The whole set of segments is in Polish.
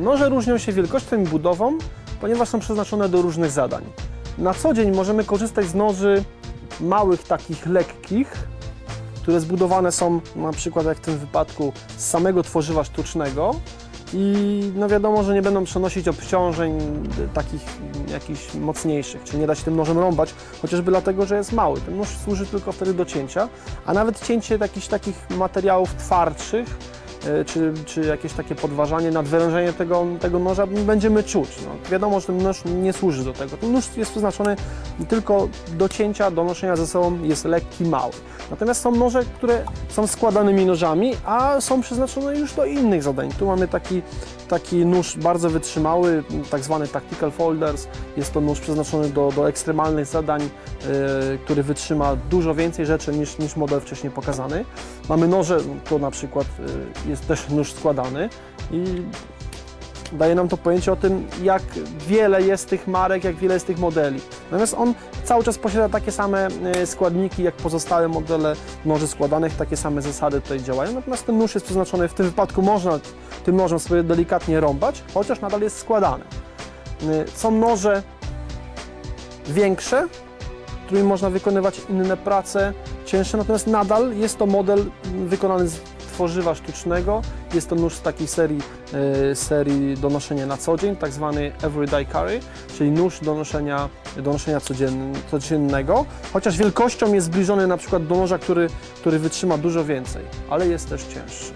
Noże różnią się wielkością i budową, ponieważ są przeznaczone do różnych zadań. Na co dzień możemy korzystać z noży małych, takich lekkich, które zbudowane są na przykład jak w tym wypadku z samego tworzywa sztucznego i no wiadomo, że nie będą przenosić obciążeń takich jakichś mocniejszych, czyli nie da się tym nożem rąbać, chociażby dlatego, że jest mały. Ten nóż służy tylko wtedy do cięcia, a nawet cięcie jakichś takich materiałów twardszych, czy, czy jakieś takie podważanie, nadwyrężenie tego, tego noża będziemy czuć. No, wiadomo, że ten nóż nie służy do tego. Ten nóż jest przeznaczony tylko do cięcia, do noszenia ze sobą, jest lekki, mały. Natomiast są noże, które są składanymi nożami, a są przeznaczone już do innych zadań. Tu mamy taki, taki nóż bardzo wytrzymały, tak zwany tactical folders. Jest to nóż przeznaczony do, do ekstremalnych zadań, yy, który wytrzyma dużo więcej rzeczy niż, niż model wcześniej pokazany. Mamy noże, to na przykład yy, jest też nóż składany i daje nam to pojęcie o tym, jak wiele jest tych marek, jak wiele jest tych modeli. Natomiast on cały czas posiada takie same e, składniki, jak pozostałe modele noży składanych, takie same zasady tutaj działają. Natomiast ten nóż jest przeznaczony, w tym wypadku można tym nożem sobie delikatnie rąbać, chociaż nadal jest składany. E, są noże większe, którymi można wykonywać inne prace cięższe, natomiast nadal jest to model wykonany z tworzywa sztucznego. Jest to nóż z takiej serii, e, serii do noszenia na co dzień, tak zwany everyday carry, czyli nóż do noszenia, do noszenia codzien, codziennego, chociaż wielkością jest zbliżony na przykład do noża, który, który wytrzyma dużo więcej, ale jest też cięższy.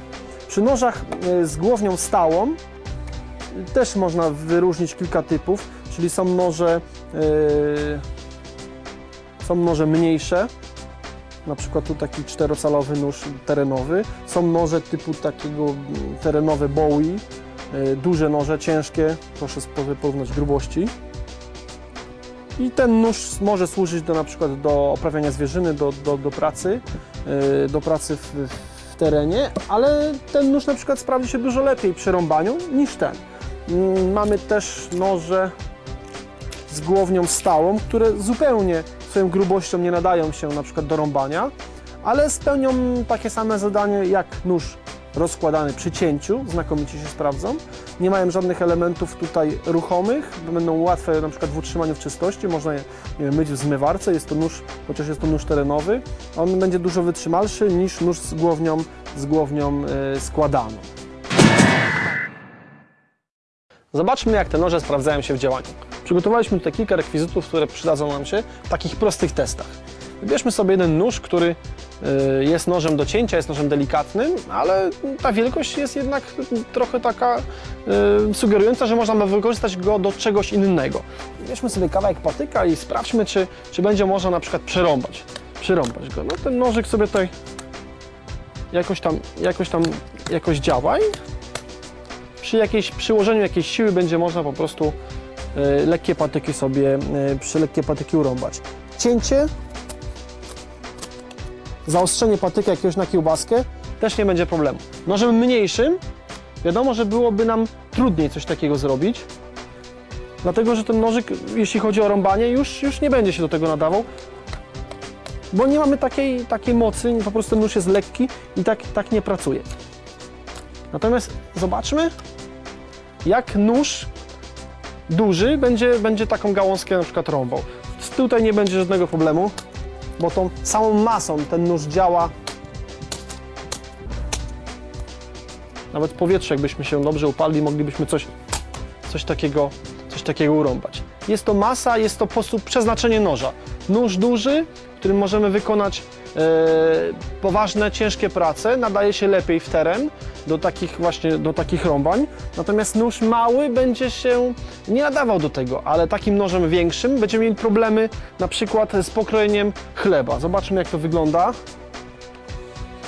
Przy nożach e, z głownią stałą e, też można wyróżnić kilka typów, czyli są noże, są noże mniejsze, na przykład tu taki czterocalowy nóż terenowy. Są noże typu takiego terenowe Bowie, e, duże noże, ciężkie, proszę porównać grubości. I ten nóż może służyć do na przykład do oprawiania zwierzyny, do, do, do pracy, e, do pracy w, w terenie, ale ten nóż na przykład sprawdzi się dużo lepiej przy rąbaniu niż ten. Mm, mamy też noże z głownią stałą, które zupełnie swoją grubością nie nadają się na przykład do rąbania, ale spełnią takie same zadanie jak nóż rozkładany przy cięciu, znakomicie się sprawdzą. Nie mają żadnych elementów tutaj ruchomych, będą łatwe na przykład w utrzymaniu w czystości, można je wiem, myć w zmywarce, jest to nóż, chociaż jest to nóż terenowy, on będzie dużo wytrzymalszy niż nóż z głownią, z głownią yy, składaną. Zobaczmy jak te noże sprawdzają się w działaniu. Przygotowaliśmy tutaj kilka rekwizytów, które przydadzą nam się w takich prostych testach. Wybierzmy sobie jeden nóż, który y, jest nożem do cięcia, jest nożem delikatnym, ale ta wielkość jest jednak trochę taka y, sugerująca, że można by wykorzystać go do czegoś innego. Wybierzmy sobie kawałek patyka i sprawdźmy, czy, czy będzie można na przykład przerąbać, przerąbać go. No ten nożyk sobie tutaj jakoś tam, jakoś tam jakoś działa i przy jakiejś przyłożeniu jakiejś siły będzie można po prostu lekkie patyki sobie, e, przy lekkie patyki urąbać. Cięcie, zaostrzenie patyka jakiegoś na kiełbaskę też nie będzie problemu. Nożem mniejszym wiadomo, że byłoby nam trudniej coś takiego zrobić, dlatego że ten nożyk, jeśli chodzi o rąbanie, już, już nie będzie się do tego nadawał, bo nie mamy takiej, takiej mocy, po prostu nóż jest lekki i tak, tak nie pracuje. Natomiast zobaczmy, jak nóż duży będzie, będzie taką gałązkę na przykład rąbał. Tutaj nie będzie żadnego problemu, bo tą całą masą ten nóż działa. Nawet powietrze, jakbyśmy się dobrze upali, moglibyśmy coś, coś, takiego, coś takiego urąbać. Jest to masa, jest to po prostu przeznaczenie noża. Nóż duży, którym możemy wykonać e, poważne, ciężkie prace, nadaje się lepiej w teren, do takich właśnie, do takich rąbań. Natomiast nóż mały będzie się nie nadawał do tego, ale takim nożem większym będziemy mieli problemy na przykład z pokrojeniem chleba. Zobaczmy jak to wygląda.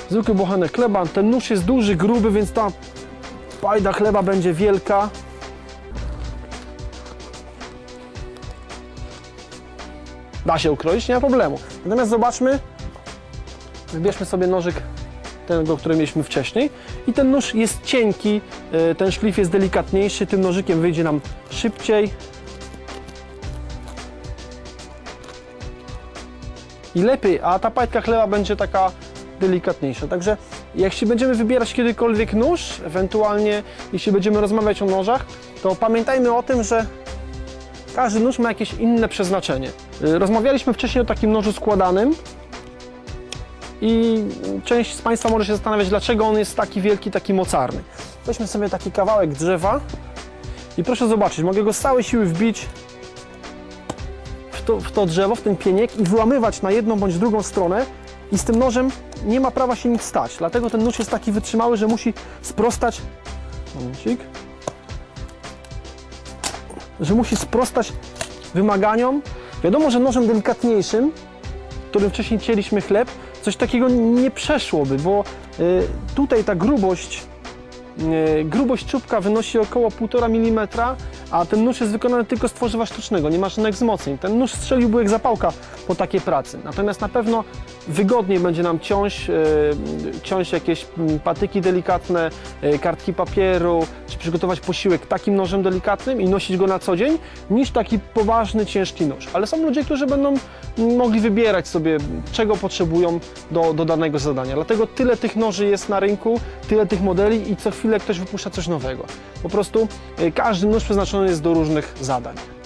Zwykły bochenek chleba, ten nóż jest duży, gruby, więc ta pajda chleba będzie wielka. Da się ukroić, nie ma problemu. Natomiast zobaczmy, wybierzmy sobie nożyk tego, który mieliśmy wcześniej. I ten nóż jest cienki, e, ten szlif jest delikatniejszy, tym nożykiem wyjdzie nam szybciej. I lepiej, a ta pajtka chleba będzie taka delikatniejsza. Także jeśli będziemy wybierać kiedykolwiek nóż, ewentualnie jeśli będziemy rozmawiać o nożach, to pamiętajmy o tym, że każdy nóż ma jakieś inne przeznaczenie. Y, Rozmawialiśmy wcześniej o takim nożu składanym i część z Państwa może się zastanawiać, dlaczego on jest taki wielki, taki mocarny. Weźmy sobie taki kawałek drzewa i proszę zobaczyć, mogę go z całej siły wbić w to, w to drzewo, w ten pieniek i wyłamywać na jedną bądź drugą stronę i z tym nożem nie ma prawa się nic stać. Dlatego ten nóż jest taki wytrzymały, że musi sprostać momencik, że musi sprostać wymaganiom. Wiadomo, że nożem delikatniejszym, którym wcześniej cięliśmy chleb, coś takiego nie przeszłoby, bo y, tutaj ta grubość y, grubość czubka wynosi około 1,5 mm, a ten nóż jest wykonany tylko z tworzywa sztucznego, nie ma żadnych wzmocnień. Ten nóż strzeliłby jak zapałka po takiej pracy. Natomiast na pewno wygodniej będzie nam ciąć, y, ciąć jakieś mm, patyki delikatne, y, kartki papieru, czy przygotować posiłek takim nożem delikatnym i nosić go na co dzień, niż taki poważny, ciężki nóż. Ale są ludzie, którzy będą mm, mogli wybierać sobie, czego potrzebują do, do danego zadania. Dlatego tyle tych noży jest na rynku, tyle tych modeli i co chwilę ktoś wypuszcza coś nowego. Po prostu y, każdy nóż przeznaczony jest do różnych zadań.